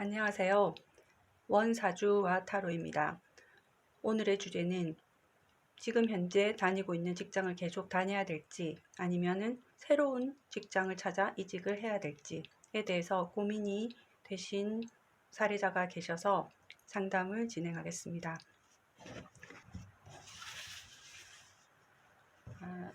안녕하세요. 원사주와 타로입니다. 오늘의 주제는 지금 현재 다니고 있는 직장을 계속 다녀야 될지 아니면은 새로운 직장을 찾아 이직을 해야 될지에 대해서 고민이 되신 사례자가 계셔서 상담을 진행하겠습니다. 아,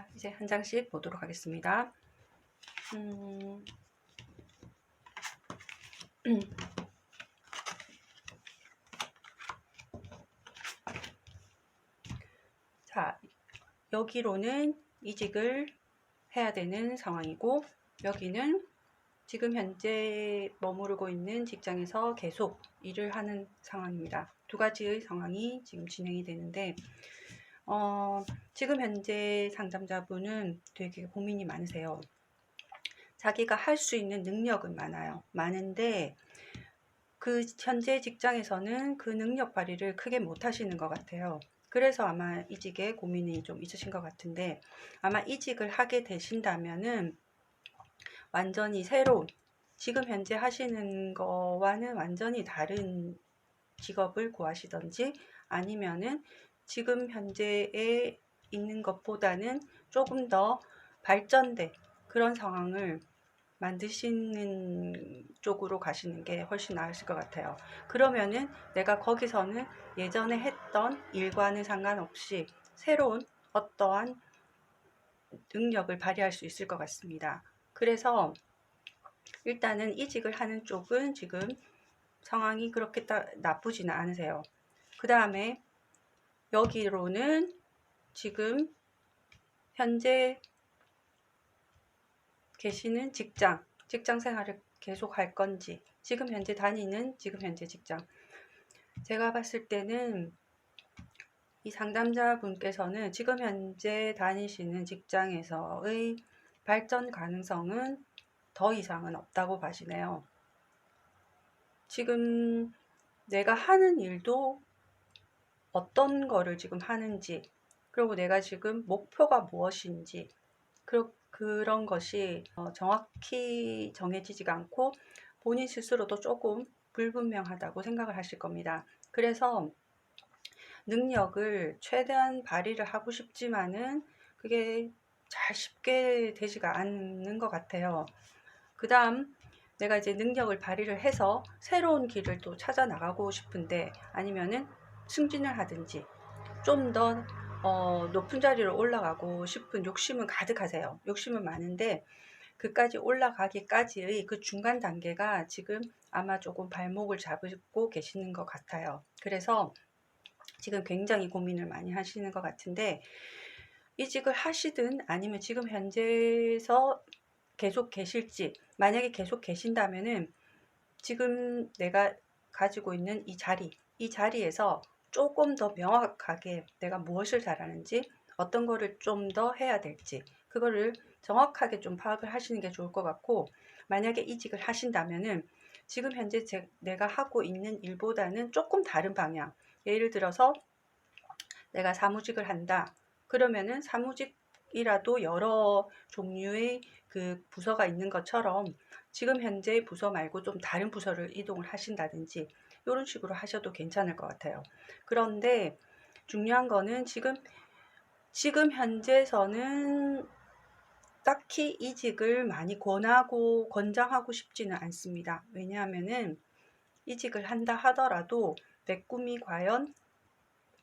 자, 이제 한 장씩 보도록 하겠습니다. 음, 자, 여기로는 이직을 해야 되는 상황이고, 여기는 지금 현재 머무르고 있는 직장에서 계속 일을 하는 상황입니다. 두 가지의 상황이 지금 진행이 되는데, 어, 지금 현재 상담자분은 되게 고민이 많으세요. 자기가 할 수 있는 능력은 많아요. 많은데 그 현재 직장에서는 그 능력 발휘를 크게 못 하시는 것 같아요. 그래서 아마 이직에 고민이 좀 있으신 것 같은데 아마 이직을 하게 되신다면은 완전히 새로운 지금 현재 하시는 거와는 완전히 다른 직업을 구하시던지 아니면은 지금 현재에 있는 것보다는 조금 더 발전된 그런 상황을 만드시는 쪽으로 가시는 게 훨씬 나으실 것 같아요. 그러면은 내가 거기서는 예전에 했던 일과는 상관없이 새로운 어떠한 능력을 발휘할 수 있을 것 같습니다. 그래서 일단은 이직을 하는 쪽은 지금 상황이 그렇게 나쁘지는 않으세요. 그 다음에 여기로는 지금 현재 계시는 직장, 직장 생활을 계속 할 건지, 지금 현재 다니는 지금 현재 직장. 제가 봤을 때는 이 상담자분께서는 지금 현재 다니시는 직장에서의 발전 가능성은 더 이상은 없다고 봐시네요. 지금 내가 하는 일도 어떤 거를 지금 하는지, 그리고 내가 지금 목표가 무엇인지, 그, 그런 것이 어, 정확히 정해지지가 않고 본인 스스로도 조금 불분명하다고 생각을 하실 겁니다. 그래서 능력을 최대한 발휘를 하고 싶지만은 그게 잘 쉽게 되지가 않는 것 같아요. 그 다음 내가 이제 능력을 발휘를 해서 새로운 길을 또 찾아 나가고 싶은데 아니면은 승진을 하든지 좀더 어, 높은 자리로 올라가고 싶은 욕심은 가득하세요. 욕심은 많은데 그까지 올라가기까지의 그 중간 단계가 지금 아마 조금 발목을 잡고 계시는 것 같아요. 그래서 지금 굉장히 고민을 많이 하시는 것 같은데 이직을 하시든 아니면 지금 현재에서 계속 계실지 만약에 계속 계신다면은 지금 내가 가지고 있는 이 자리 이 자리에서 조금 더 명확하게 내가 무엇을 잘하는지 어떤 거를 좀 더 해야 될지 그거를 정확하게 좀 파악을 하시는 게 좋을 것 같고 만약에 이직을 하신다면은 지금 현재 제, 내가 하고 있는 일보다는 조금 다른 방향. 예를 들어서 내가 사무직을 한다. 그러면은 사무직이라도 여러 종류의 그 부서가 있는 것처럼 지금 현재 부서 말고 좀 다른 부서를 이동을 하신다든지 이런 식으로 하셔도 괜찮을 것 같아요. 그런데 중요한 거는 지금 지금 현재서는 딱히 이직을 많이 권하고 권장하고 싶지는 않습니다. 왜냐하면은 이직을 한다 하더라도 내 꿈이 과연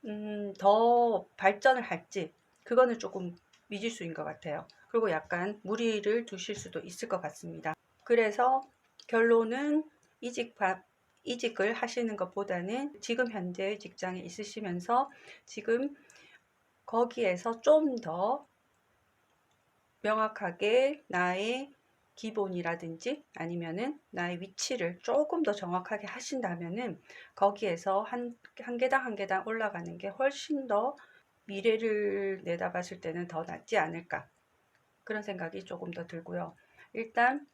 음, 더 발전을 할지 그거는 조금 미지수인 것 같아요. 그리고 약간 무리를 두실 수도 있을 것 같습니다. 그래서 결론은 이직 이직을 하시는 것보다는 지금 현재 직장에 있으시면서 지금 거기에서 좀 더 명확하게 나의 기본이라든지 아니면은 나의 위치를 조금 더 정확하게 하신다면은 거기에서 한, 한 계단 한 계단 올라가는 게 훨씬 더 미래를 내다봤을 때는 더 낫지 않을까 그런 생각이 조금 더 들고요. 일단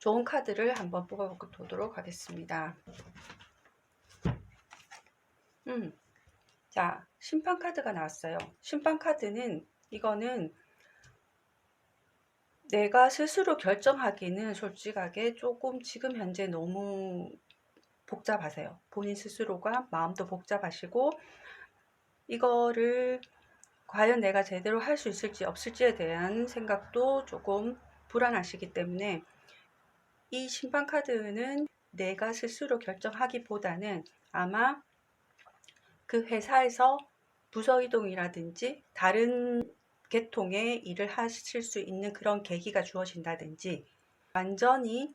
좋은 카드를 한번 뽑아보도록 하겠습니다. 음, 자, 심판 카드가 나왔어요. 심판 카드는 이거는 내가 스스로 결정하기는 솔직하게 조금 지금 현재 너무 복잡하세요. 본인 스스로가 마음도 복잡하시고 이거를 과연 내가 제대로 할 수 있을지 없을지에 대한 생각도 조금 불안하시기 때문에 이 심판 카드는 내가 스스로 결정하기보다는 아마 그 회사에서 부서 이동이라든지 다른 계통의 일을 하실 수 있는 그런 계기가 주어진다든지 완전히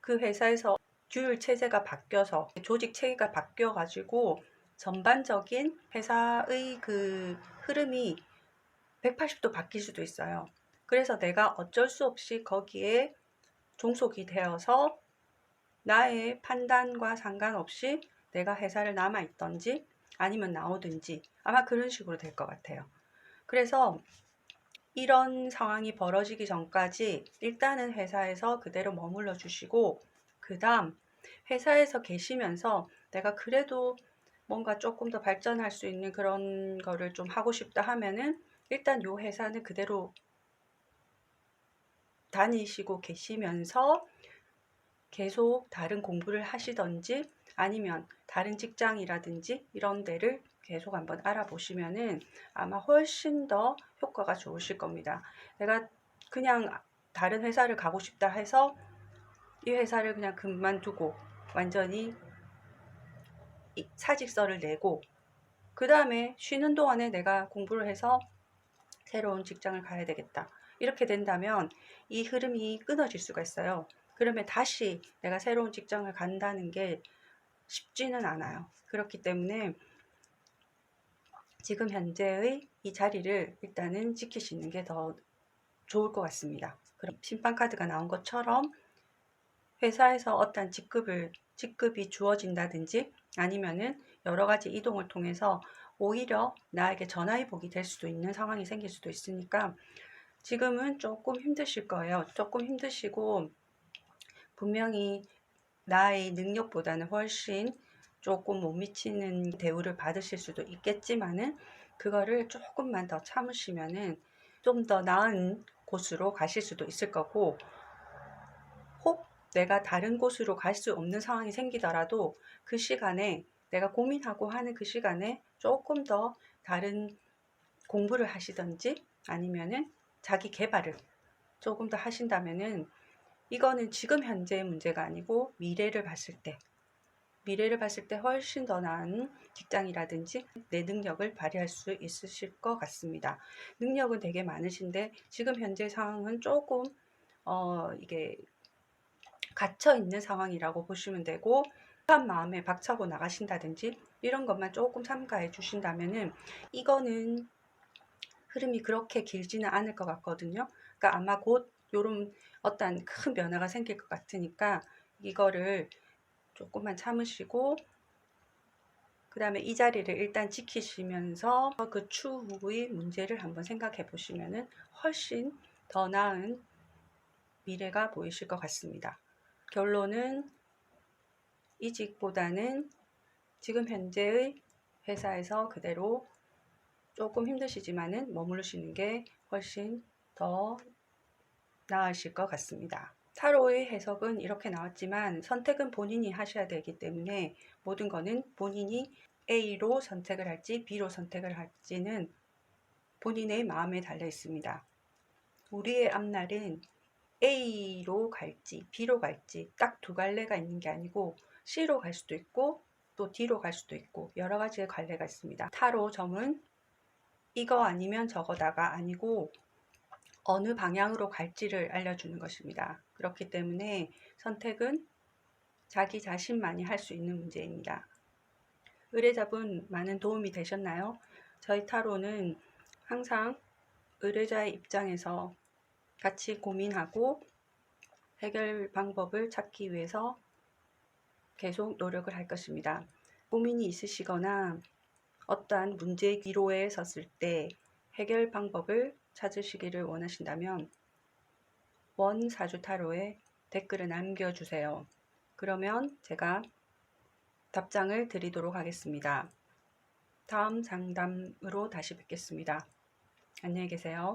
그 회사에서 규율 체제가 바뀌어서 조직 체계가 바뀌어 가지고 전반적인 회사의 그 흐름이 180도 바뀔 수도 있어요. 그래서 내가 어쩔 수 없이 거기에 종속이 되어서 나의 판단과 상관없이 내가 회사를 남아 있던지 아니면 나오든지 아마 그런 식으로 될 것 같아요. 그래서 이런 상황이 벌어지기 전까지 일단은 회사에서 그대로 머물러 주시고 그 다음 회사에서 계시면서 내가 그래도 뭔가 조금 더 발전할 수 있는 그런 거를 좀 하고 싶다 하면은 일단 요 회사는 그대로 다니시고 계시면서 계속 다른 공부를 하시던지 아니면 다른 직장이라든지 이런 데를 계속 한번 알아보시면은 아마 훨씬 더 효과가 좋으실 겁니다. 내가 그냥 다른 회사를 가고 싶다 해서 이 회사를 그냥 그만두고 완전히 사직서를 내고 그 다음에 쉬는 동안에 내가 공부를 해서 새로운 직장을 가야 되겠다. 이렇게 된다면 이 흐름이 끊어질 수가 있어요. 그러면 다시 내가 새로운 직장을 간다는 게 쉽지는 않아요. 그렇기 때문에 지금 현재의 이 자리를 일단은 지키시는 게 더 좋을 것 같습니다. 그럼 심판카드가 나온 것처럼 회사에서 어떤 직급을 직급이 주어진다든지 아니면은 여러 가지 이동을 통해서 오히려 나에게 전화위복이 될 수도 있는 상황이 생길 수도 있으니까 지금은 조금 힘드실 거예요. 조금 힘드시고 분명히 나의 능력보다는 훨씬 조금 못 미치는 대우를 받으실 수도 있겠지만은 그거를 조금만 더 참으시면은 좀 더 나은 곳으로 가실 수도 있을 거고 혹 내가 다른 곳으로 갈 수 없는 상황이 생기더라도 그 시간에 내가 고민하고 하는 그 시간에 조금 더 다른 공부를 하시던지 아니면은 자기 개발을 조금 더 하신다면은 이거는 지금 현재의 문제가 아니고 미래를 봤을 때 미래를 봤을 때 훨씬 더 나은 직장이라든지 내 능력을 발휘할 수 있으실 것 같습니다. 능력은 되게 많으신데 지금 현재 상황은 조금 어 이게 갇혀 있는 상황이라고 보시면 되고 한 마음에 박차고 나가신다든지 이런 것만 조금 참가해 주신다면은 이거는 흐름이 그렇게 길지는 않을 것 같거든요. 그러니까 아마 곧 요런 어떤 큰 변화가 생길 것 같으니까 이거를 조금만 참으시고 그 다음에 이 자리를 일단 지키시면서 그 추후의 문제를 한번 생각해 보시면은 훨씬 더 나은 미래가 보이실 것 같습니다. 결론은 이직보다는 지금 현재의 회사에서 그대로 조금 힘드시지만은 머무르시는 게 훨씬 더 나으실 것 같습니다. 타로의 해석은 이렇게 나왔지만 선택은 본인이 하셔야 되기 때문에 모든 거는 본인이 A로 선택을 할지 B로 선택을 할지는 본인의 마음에 달려 있습니다. 우리의 앞날은 A로 갈지 B로 갈지 딱 두 갈래가 있는 게 아니고 C로 갈 수도 있고 또 D로 갈 수도 있고 여러 가지의 갈래가 있습니다. 타로 점은 이거 아니면 저거다가 아니고 어느 방향으로 갈지를 알려주는 것입니다. 그렇기 때문에 선택은 자기 자신만이 할 수 있는 문제입니다. 의뢰자분 많은 도움이 되셨나요? 저희 타로는 항상 의뢰자의 입장에서 같이 고민하고 해결 방법을 찾기 위해서 계속 노력을 할 것입니다. 고민이 있으시거나 어떠한 문제 기로에 섰을 때 해결 방법을 찾으시기를 원하신다면 원사주 타로에 댓글을 남겨주세요. 그러면 제가 답장을 드리도록 하겠습니다. 다음 상담으로 다시 뵙겠습니다. 안녕히 계세요.